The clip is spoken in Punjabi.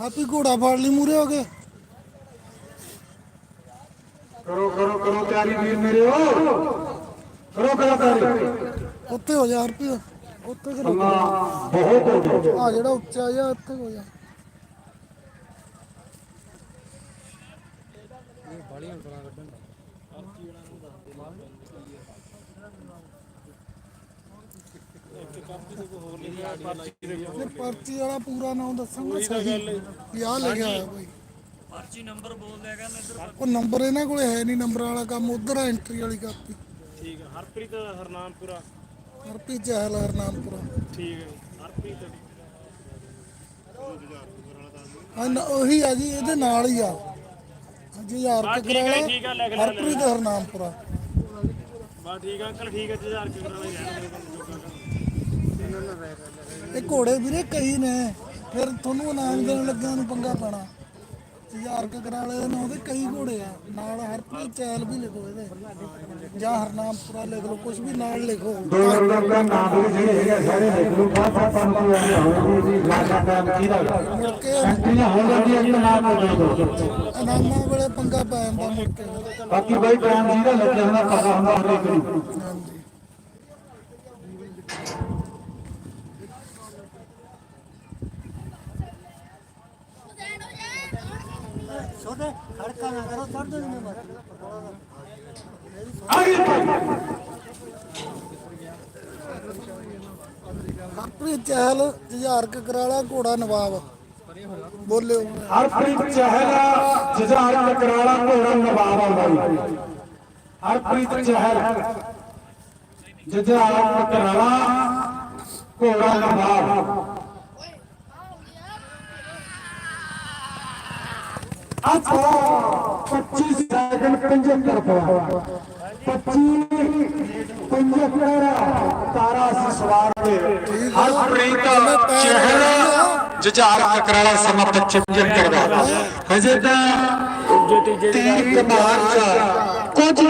ਆਪੀ ਘੋੜਾ ਫੜ ਲਈ ਮੂਰੇ ਹੋ ਕੇ। ਕਰੋ ਕਰੋ ਕਰੋ ਤਿਆਰੀ ਵੀਰ ਮੇਰੇ ਹੋ ਕਰੋ ਕਰੋ ਤਿਆਰੀ। ਉੱਥੇ ਹੋ ਜਾ ਹਰਪੀ ਉੱਥੇ ਕਿ ਸਮਾਂ ਬਹੁਤ ਹੋ ਗਿਆ। ਆ ਜਿਹੜਾ ਉੱਚਾ ਜਿਹਾ ਉੱਥੇ ਹੋ ਜਾ। ਫਿਰ ਪਰਚੀ ਵਾਲਾ ਪੂਰਾ ਨਾਮ ਦੱਸਾਂਗਾ ਸਹੀ। ਵੀ ਆਹ ਲਿਖਿਆ ਹੋਇਆ ਭਾਈ ਪਰਚੀ ਨੰਬਰ ਬੋਲ ਦਿਆ ਕਰਨ ਇੱਧਰ। ਉਹ ਨੰਬਰ ਇਹਨਾਂ ਕੋਲੇ ਹੈ ਨਹੀਂ ਨੰਬਰ ਵਾਲਾ ਕੰਮ ਉਧਰ ਆ ਐਂਟਰੀ ਵਾਲੀ ਕਾਪੀ। ਠੀਕ ਹੈ ਹਰਪ੍ਰੀਤ ਹਰਨਾਮਪੁਰਾ ਹਰਪੀ ਚਹਿਲ ਹਰਨਾਮਪੁਰਾ ਠੀਕ ਹੈ ਹਰਪ੍ਰੀਤ। ਹਾਂ ਨਾ- ਉਹੀ ਆ ਜੀ ਇਹਦੇ ਨਾਲ ਹੀ ਆ। ਜੀ ਯਾਰ ਹਾਂ, ਕੇ ਠੀਕ ਹੈ, ਕਰਾਇਆ ਠੀਕ ਹੈ, ਲਿਖ ਲਿਆ, ਲਿਖ ਹਰਪ੍ਰੀਤ ਹਰਨਾਮਪੁਰਾ ਬਸ ਠੀਕ ਹੈ ਅੰਕਲ ਠੀਕ ਹੈ 1000 ਰੁਪਏ ਦੇ ਤੁਹਾਨੂੰ ਇਹ ਘੋੜੇ ਵੀਰੇ ਕਈ ਨੇ ਫਿਰ ਤੁਹਾਨੂੰ ਇਨਾਮ ਦੇਣ ਲੱਗਿਆਂ ਨੂੰ ਪੰਗਾ ਪੈਣਾ। ਹਜ਼ਾਰ ਕੁ ਕਰਾਲੇ ਦੇ ਨਾਂ ਦੇ ਕਈ ਘੋੜੇ ਆ ਨਾਲ ਹਰਪ੍ਰੀਤ ਚਹਿਲ ਵੀ ਲਿਖੋ ਇਹਦੇ। ਜਾਂ ਹਰਨਾਮਪੁਰਾ ਲਿਖ ਲਓ ਕੁਝ ਵੀ ਨਾਲ ਲਿਖੋ। ਦੋ ਨੰਬਰ ਦਾ ਨਾਮ ਵੀ ਜਿਹੜੇ ਹੈਗੇ ਆ ਸਾਰੇ ਲਿਖ ਲਓ ਬਾਅਦ ਬਾਅਦ ਤੁਹਾਨੂੰ ਕੋਈ ਆਉਂਦੀ ਹੋਊਗੀ ਜੀ ਲਾਗਾ ਟਾਈਮ ਕਿਹਦਾ ਮੁੜ ਕੇ ਐਂਟਰੀਆਂ ਹੋ ਜਾਂਦੀਆਂ ਇੱਕ ਨਾਮ ਹੋ ਜਾਂਦਾ ਇਨਾਮਾਂ ਵੇਲੇ ਪੰਗਾ ਪੈ ਜਾਂਦਾ ਮੁੜ ਕੇ। ਬਾਕੀ ਬਾਈ ਟਾਈਮ ਜਿਹਦਾ ਲੱਗਿਆ ਹੁੰਦਾ ਪਤਾ ਹੁੰਦਾ ਹਰੇਕ ਨੂੰ। ਹਰਪ੍ਰੀਤ ਚਹਿਲ ਕੁ ਕਰਾਲਾ ਘੋੜਾ ਨਵਾਬ। ਬੋਲਿਓ। ਹਰਪ੍ਰੀਤ ਚਹਿਲ ਜਜਾਰ ਕਰਾਲਾ ਘੋੜਾ ਨਵਾਬ ਆਉਂਦਾ ਜੀ ਹਰਪ੍ਰੀਤ ਚਹਿਲ ਜਜਾਰ ਕਰਾਲਾ ਘੋੜਾ ਨਵਾਬ। ਅੱਛਾ 25 ਸੈਕਿੰਡ 75 ਰੁਪਏ 25 75 ਤਾਰਾ ਸੀ ਸਵਾਰ ਤੇ ਹਰਪ੍ਰੀਤ ਚਹਿਲ ਜਜਾਰ ਕਰਾਲਾ ਸਮਾਂ 75 ਦਾ ਹਜੇ ਤਾਂ ਤੀਰ ਕਮਾਰ ਚ ਕੁਝ